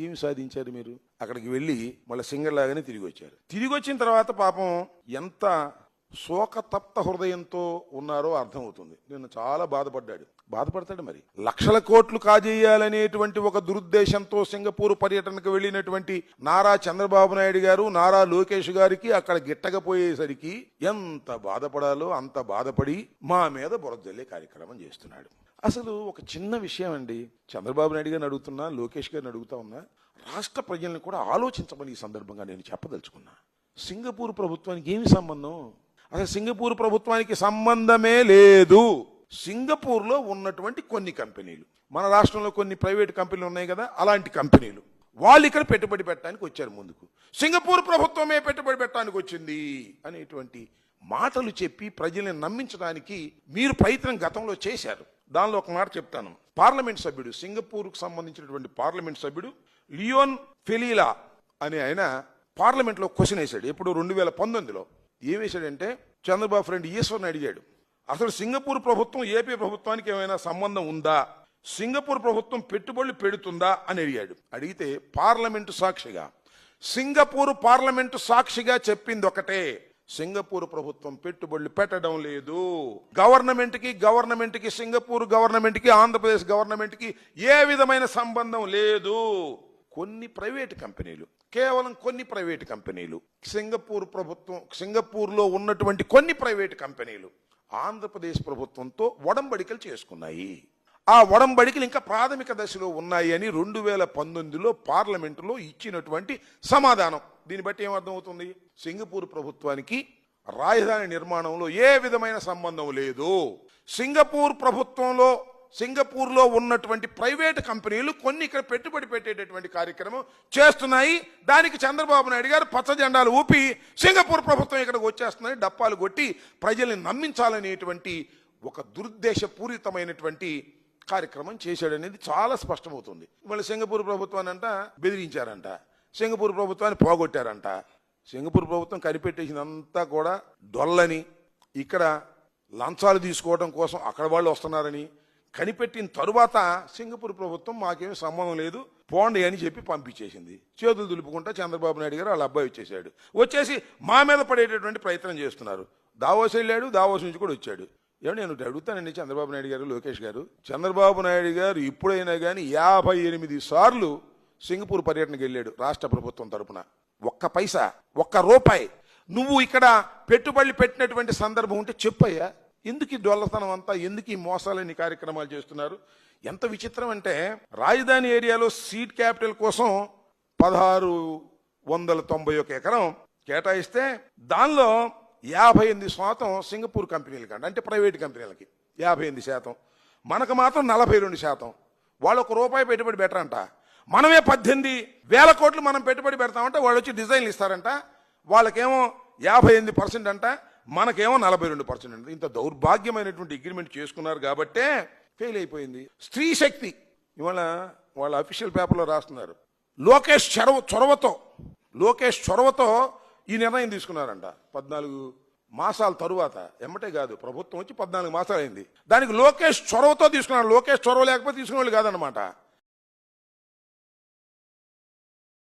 ఏమి సాధించారు మీరు? అక్కడికి వెళ్ళి మళ్ళీ సింగర్ లాగానే తిరిగి వచ్చారు. తిరిగి వచ్చిన తర్వాత పాపం ఎంత శోకతప్త హృదయంతో ఉన్నారో అర్థమవుతుంది. నిన్న చాలా బాధపడ్డాడు. బాధపడతాడు మరి. లక్షల కోట్లు కాజేయాలనేటువంటి ఒక దురుద్దేశంతో సింగపూర్ పర్యటనకు వెళ్ళినటువంటి నారా చంద్రబాబు నాయుడు గారు నారా లోకేష్ గారికి అక్కడ గిట్టకపోయేసరికి ఎంత బాధపడాలో అంత బాధపడి మా మీద బురదల్లే కార్యక్రమం చేస్తున్నాడు. అసలు ఒక చిన్న విషయం అండి. చంద్రబాబు నాయుడు గారిని అడుగుతున్నా లోకేష్ గారిని అడుగుతా ఉన్నా రాష్ట్ర ప్రజల్ని కూడా ఆలోచించమని ఈ సందర్భంగా నేను చెప్పదలుచుకున్నా. సింగపూర్ ప్రభుత్వానికి ఏమి సంబంధం? అసలు సింగపూర్ ప్రభుత్వానికి సంబంధమే లేదు. సింగపూర్లో ఉన్నటువంటి కొన్ని కంపెనీలు మన రాష్ట్రంలో కొన్ని ప్రైవేట్ కంపెనీలు ఉన్నాయి కదా అలాంటి కంపెనీలు. వాళ్ళు ఇక్కడ పెట్టుబడి పెట్టడానికి వచ్చారు ముందుకు. సింగపూర్ ప్రభుత్వమే పెట్టుబడి పెట్టడానికి వచ్చింది అనేటువంటి మాటలు చెప్పి ప్రజల్ని నమ్మించడానికి మీరు ప్రయత్నం గతంలో చేశారు. దానిలో ఒక మాట చెప్తాను. పార్లమెంట్ సభ్యుడు సింగపూర్కు సంబంధించినటువంటి పార్లమెంట్ సభ్యుడు లియోన్ ఫెలీలా అనే ఆయన పార్లమెంట్లో క్వశ్చన్ వేశాడు. ఎప్పుడు రెండు వేల పంతొమ్మిదిలో ఏం వేశాడంటే చంద్రబాబు ఫ్రెండ్ ఈశ్వర్ని అడిగాడు అసలు సింగపూర్ ప్రభుత్వం ఏపీ ప్రభుత్వానికి ఏమైనా సంబంధం ఉందా? సింగపూర్ ప్రభుత్వం పెట్టుబడులు పెడుతుందా? అని అడిగాడు. అడిగితే పార్లమెంటు సాక్షిగా సింగపూర్ పార్లమెంటు సాక్షిగా చెప్పింది ఒకటే సింగపూర్ ప్రభుత్వం పెట్టుబడులు పెట్టడం లేదు. గవర్నమెంట్కి గవర్నమెంట్కి సింగపూర్ గవర్నమెంట్కి ఆంధ్రప్రదేశ్ గవర్నమెంట్కి ఏ విధమైన సంబంధం లేదు. కొన్ని ప్రైవేట్ కంపెనీలు కేవలం కొన్ని ప్రైవేట్ కంపెనీలు సింగపూర్ ప్రభుత్వం సింగపూర్లో ఉన్నటువంటి కొన్ని ప్రైవేట్ కంపెనీలు ఆంధ్రప్రదేశ్ ప్రభుత్వంతో ఒడంబడికలు చేసుకున్నాయి. ఆ ఒడంబడికలు ఇంకా ప్రాథమిక దశలో ఉన్నాయి అని రెండు వేల పంతొమ్మిదిలో పార్లమెంటులో ఇచ్చినటువంటి సమాధానం. దీన్ని బట్టి ఏమర్థమవుతుంది సింగపూర్ ప్రభుత్వానికి రాజధాని నిర్మాణంలో ఏ విధమైన సంబంధం లేదు. సింగపూర్ ప్రభుత్వంలో సింగపూర్లో ఉన్నటువంటి ప్రైవేట్ కంపెనీలు కొన్ని ఇక్కడ పెట్టుబడి పెట్టేటటువంటి కార్యక్రమం చేస్తున్నాయి. దానికి చంద్రబాబు నాయుడు గారు పచ్చ జెండాలు ఊపి సింగపూర్ ప్రభుత్వం ఇక్కడికి వచ్చేస్తుందని డప్పాలు కొట్టి ప్రజల్ని నమ్మించాలనేటువంటి ఒక దురుద్దేశపూరితమైనటువంటి కార్యక్రమం చేశాడనేది చాలా స్పష్టమవుతుంది. మళ్ళీ సింగపూర్ ప్రభుత్వాన్ని అంట బెదిరించారంట. సింగపూర్ ప్రభుత్వాన్ని పోగొట్టారంట. సింగపూర్ ప్రభుత్వం కనిపెట్టేసినంతా కూడా డొల్లని. ఇక్కడ లంచాలు తీసుకోవడం కోసం అక్కడ వాళ్ళు వస్తున్నారని కనిపెట్టిన తరువాత సింగపూర్ ప్రభుత్వం మాకేమీ సంబంధం లేదు పోండి అని చెప్పి పంపించేసింది. చేతులు దులుపుకుంటా చంద్రబాబు నాయుడు గారు వాళ్ళ అబ్బాయి వచ్చేసాడు వచ్చేసి మా మీద పడేటటువంటి ప్రయత్నం చేస్తున్నారు. దావోస్ వెళ్ళాడు దావోస్ నుంచి కూడా వచ్చాడు. ఏమో నేను అడుగుతానండి చంద్రబాబు నాయుడు గారు లోకేష్ గారు. చంద్రబాబు నాయుడు గారు ఇప్పుడైనా కానీ యాభై ఎనిమిది సార్లు సింగపూర్ పర్యటనకు వెళ్ళాడు రాష్ట్ర ప్రభుత్వం తరపున. ఒక్క పైసా ఒక్క రూపాయి. నువ్వు ఇక్కడ పెట్టుబడులు పెట్టినటువంటి సందర్భం ఉంటే చెప్పయ్యా. ఎందుకు ఈ డొల్లతనం అంతా? ఎందుకు ఈ మోసాలని కార్యక్రమాలు చేస్తున్నారు? ఎంత విచిత్రం అంటే రాజధాని ఏరియాలో సీట్ క్యాపిటల్ కోసం పదహారు వందల తొంభై ఒక ఎకరం కేటాయిస్తే దానిలో యాభై ఎనిమిది శాతం సింగపూర్ కంపెనీలకి అంట అంటే ప్రైవేట్ కంపెనీలకి యాభై ఎనిమిది శాతం. మనకు మాత్రం నలభై రెండు శాతం. వాళ్ళు ఒక రూపాయి పెట్టుబడి పెట్టరంట. మనమే పద్దెనిమిది వేల కోట్లు మనం పెట్టుబడి పెడతామంటే వాళ్ళు వచ్చి డిజైన్లు ఇస్తారంట. వాళ్ళకేమో యాభై ఎనిమిది పర్సెంట్ అంట. మనకేమో నలభై రెండు పర్సెంట్ అంట ఇంత దౌర్భాగ్యమైనటువంటి అగ్రిమెంట్ చేసుకున్నారు కాబట్టే ఫెయిల్ అయిపోయింది. స్త్రీ శక్తి. ఇవాళ వాళ్ళ అఫీషియల్ పేపర్లో రాస్తున్నారు. లోకేష్ చొరవ చొరవతో లోకేష్ చొరవతో ఈ నిర్ణయం తీసుకున్నారంట. పద్నాలుగు మాసాల తరువాత ఎమ్మటే కాదు ప్రభుత్వం వచ్చి పద్నాలుగు మాసాలు అయింది దానికి లోకేష్ చొరవతో తీసుకున్నారు. లోకేష్ చొరవ లేకపోతే తీసుకునే వాళ్ళు కాదనమాట